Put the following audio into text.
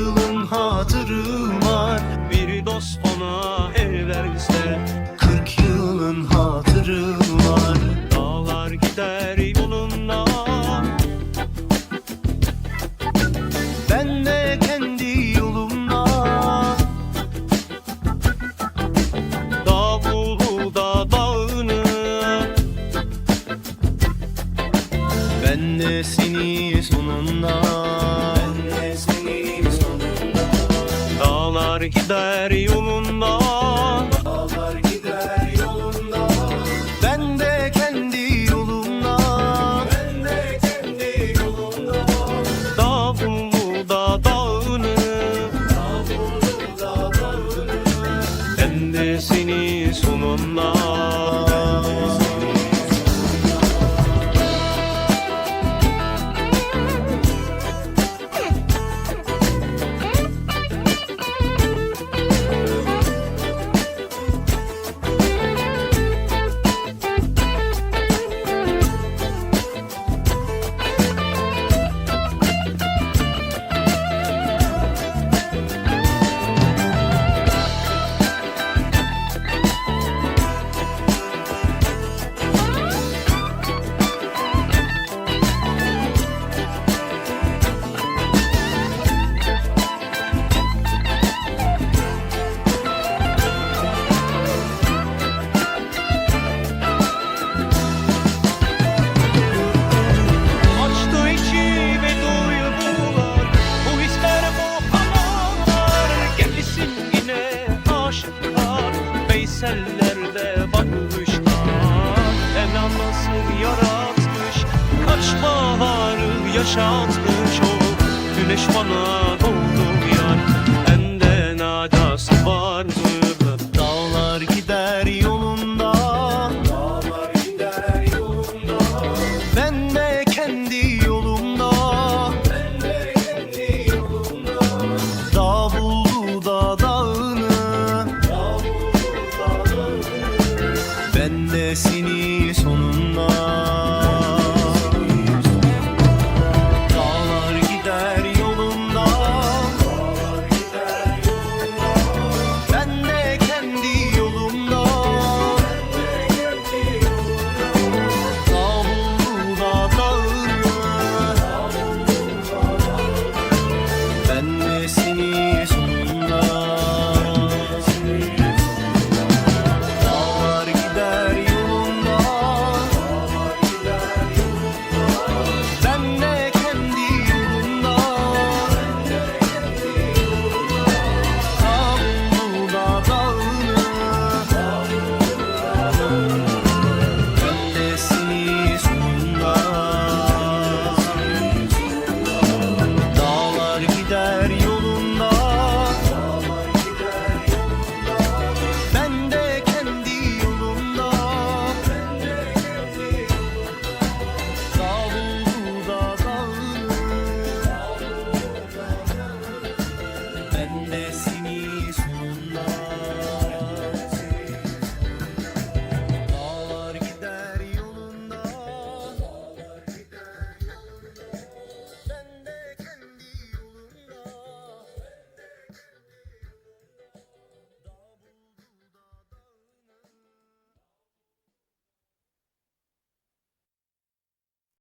yılın hatırı var. Bir dost ona el verse 40 yılın hatırı var. Dağlar gider yolunda Ben de kendi yolumda. Davulu dağını. Ben de seni sonunda Dağlar gider yolunda. Dağlar gider yolunda. Ben de kendi yolumda. Ben de kendi yolumda. Davulu dağını. Davulda dağını. Ben de seni sonunda Veysellerde bakışlar Mevlam nasıl yaratmış Kaç baharı yaşatmış o Güneş bana doğdu